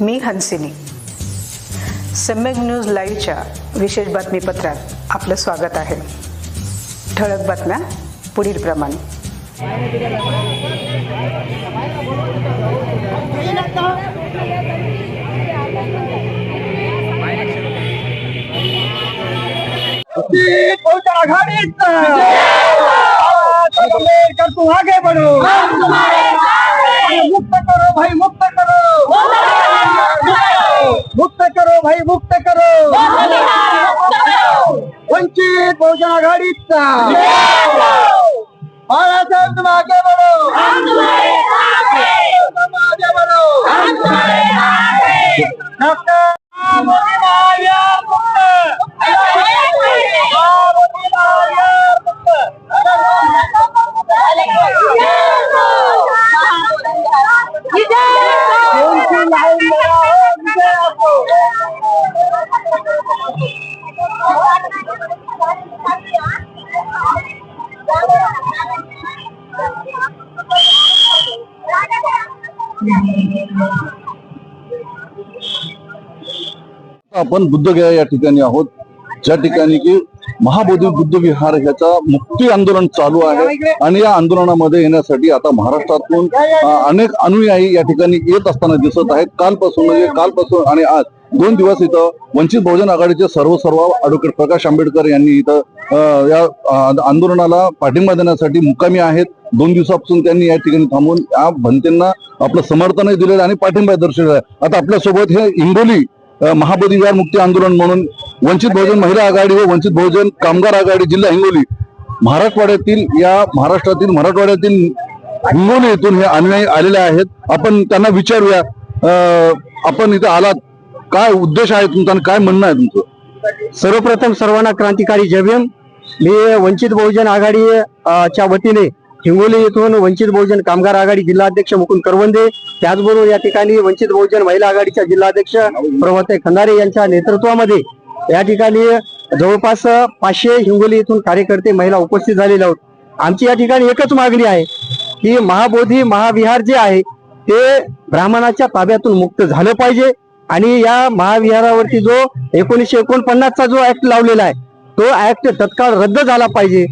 मी Hansini. Samyak news लाईव्हच्या विशेष बातमीपत्रात आपलं स्वागत आहे. ठळक बातम्या पुढील प्रमाणे. आगे बढ़ो. मुक्त करो भाई मुक्त करो. मुक्त करो भाई मुक्त करो वंचित बहुजन आघाडीचा बाळासाहेब तुम आगे बढ़ो तुम आगे बढ़ो डॉक्टर मोदी आपण बुद्धगया या ठिकाणी आहोत. ज्या ठिकाणी की महाबोधी बुद्ध विहार ह्याचा मुक्ती आंदोलन चालू आहे. आणि या आंदोलनामध्ये येण्यासाठी आता महाराष्ट्रातून अनेक अनुयायी या ठिकाणी येत असताना दिसत आहेत. कालपासून म्हणजे कालपासून आणि आज दोन दिवस इथं वंचित बहुजन आघाडीचे सर्व सर्व ऍडव्होकेट प्रकाश आंबेडकर यांनी इथं या आंदोलनाला पाठिंबा देण्यासाठी मुकामी आहेत. दोन दिवसापासून त्यांनी या ठिकाणी थांबून या भंतेंना आपलं समर्थनही दिलेलं आहे आणि पाठिंबा दर्शवलेला आहे. आता आपल्यासोबत हे हिंगोली अ, मुक्ती आंदोलन म्हणून वंचित बहुजन महिला आघाडी व वंचित बहुजन कामगार आघाडी जिल्हा हिंगोली महाराष्ट्रवाड्यातील या महाराष्ट्रातील मराठवाड्यातील हिंगोली येथून हे अनुयायी आलेले आहेत. आपण त्यांना विचारूया. आपण इथं आलात. काय उद्देश आहे तुमचा आणि काय म्हणणं आहे तुमचं? सर्वप्रथम सर्वांना क्रांतिकारी जय मी वंचित बहुजन आघाडी च्या वतीने हिंगोली येथून वंचित बहुजन कामगार आघाडी जिल्हाध्यक्ष मुकुंद करवंदे त्याचबरोबर या ठिकाणी वंचित बहुजन महिला आघाडीच्या जिल्हाध्यक्ष प्रभाते खंदारे यांच्या नेतृत्वामध्ये या ठिकाणी जवळपास पाचशे हिंगोली येथून कार्यकर्ते महिला उपस्थित झालेले आहोत. आमची या ठिकाणी एकच मागणी आहे की महाबोधी महाविहार जे आहे ते ब्राह्मणाच्या ताब्यातून मुक्त झालं पाहिजे आणि या महाविहारावरती जो एकोणीसशे एकोणपन्नासचा जो ऍक्ट लावलेला आहे तो ऍक्ट तत्काळ रद्द झाला पाहिजे.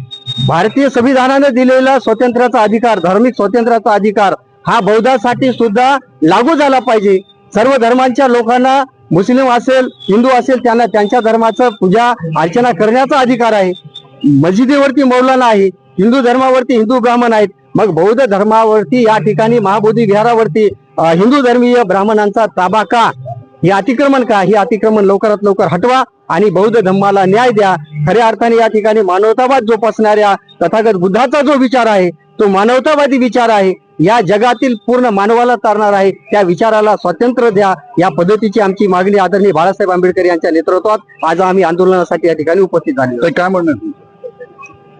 भारतीय संविधानाने दिलेला स्वातंत्र्याचा अधिकार धार्मिक स्वातंत्र्याचा अधिकार हा बौद्धासाठी सुद्धा लागू झाला पाहिजे. सर्व धर्मांच्या लोकांना मुस्लिम असेल हिंदू असेल त्यांना त्यांच्या धर्माचं पूजा अर्चना करण्याचा अधिकार आहे. मस्जिदीवरती मौलाना आहे हिंदू धर्मावरती हिंदू ब्राह्मण आहेत. मग बौद्ध धर्मावरती या ठिकाणी महाबोधी विहारावरती हिंदू धर्मीय ब्राह्मणांचा ताबा का? हे अतिक्रमण का हे अतिक्रमण लवकरात लवकर हटवा आणि बौद्ध धर्माला न्याय द्या. खऱ्या अर्थाने या ठिकाणी मानवतावाद जोपासणाऱ्या तथागत बुद्धाचा जो विचार आहे तो मानवतावादी विचार आहे या जगातील पूर्ण मानवाला तारणार आहे त्या विचाराला स्वातंत्र्य द्या. या पद्धतीची आमची मागणी आदरणीय बाळासाहेब आंबेडकर यांच्या नेतृत्वात आज आम्ही आंदोलनासाठी या ठिकाणी उपस्थित झाले. तर काय म्हणणं?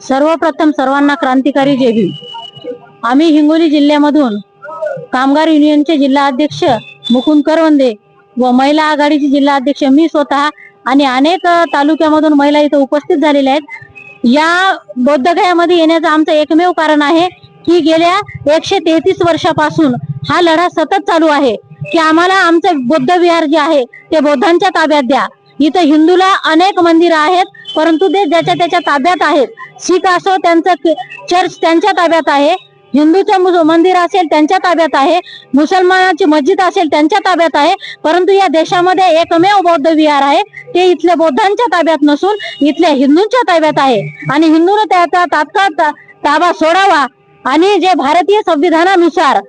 सर्वप्रथम सर्वांना क्रांतिकारी जय भीम. आम्ही हिंगोली जिल्ह्यामधून कामगार युनियनचे जिल्हा अध्यक्ष मुकुंद करवंदे व महिला आघाडीचे जिल्हा अध्यक्ष मी स्वतः आणि अनेक तालुक्यामधून महिला इथं उपस्थित झालेल्या आहेत. या बौद्धगयामध्ये येण्याचं आमचं एकमेव कारण आहे की गेल्या एकशे तेहतीस वर्षापासून हा लढा सतत चालू आहे की आम्हाला आमचं बौद्ध विहार जे आहे ते बौद्धांच्या ताब्यात द्या. इथं हिंदूला अनेक मंदिरं आहेत परंतु ते ज्याच्या त्याच्या ताब्यात आहेत. शीख असो त्यांचं चर्च त्यांच्या ताब्यात आहे. हिंदूचं मंदिर असेल त्यांच्या ताब्यात आहे. मुसलमानाची मस्जिद असेल त्यांच्या ताब्यात आहे. परंतु या देशामध्ये एकमेव बौद्ध विहार आहे. ते इथल्या बौद्धांच्या ताब्यात नसून इथल्या हिंदूंच्या ताब्यात आहे. आणि हिंदूने त्याचा तात्काळ ताबा सोडावा. आणि जे भारतीय संविधानानुसार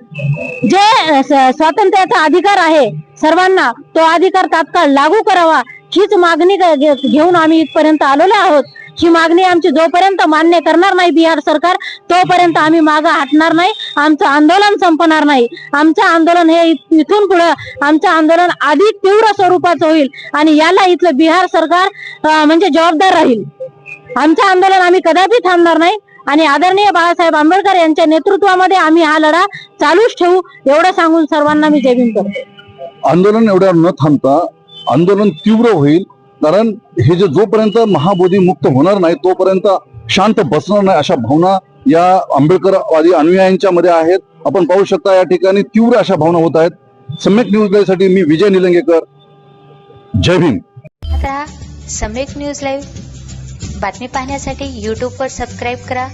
जे स्वातंत्र्याचा अधिकार आहे सर्वांना तो अधिकार तात्काळ लागू करावा हीच मागणी घेऊन आम्ही इथपर्यंत आलेलो आहोत. ही मागणी आमची जोपर्यंत मान्य करणार नाही बिहार सरकार तोपर्यंत आम्ही मागं हटणार नाही आमचं आंदोलन संपणार नाही. आमचं आंदोलन हे इथून पुढे आमचं आंदोलन अधिक तीव्र स्वरूपाचं होईल आणि याला इथलं बिहार सरकार म्हणजे जबाबदार राहील. आमचं आंदोलन आम्ही कदापि थांबणार नाही आणि आदरणीय बाळासाहेब आंबेडकर यांच्या नेतृत्वामध्ये आम्ही हा लढा चालूच ठेवू एवढं सांगून सर्वांना मी जय करतो करते. आंदोलन एवढ्या न थांबता आंदोलन तीव्र होईल कारण हे जे जोपर्यंत महाबोधी मुक्त होणार नाही तोपर्यंत शांत बसणार नाही अशा भावना या आंबेडकरवादी अनुयायांच्या मध्ये आहेत. आपण पाहू शकता या ठिकाणी तीव्र अशा भावना होत आहेत. सम्यक न्यूजसाठी मी विजय निलंगेकर. जय भीम. आता सम्यक न्यूज लाईव्ह बातमी पाहण्यासाठी यूट्यूबवर सबस्क्राईब करा.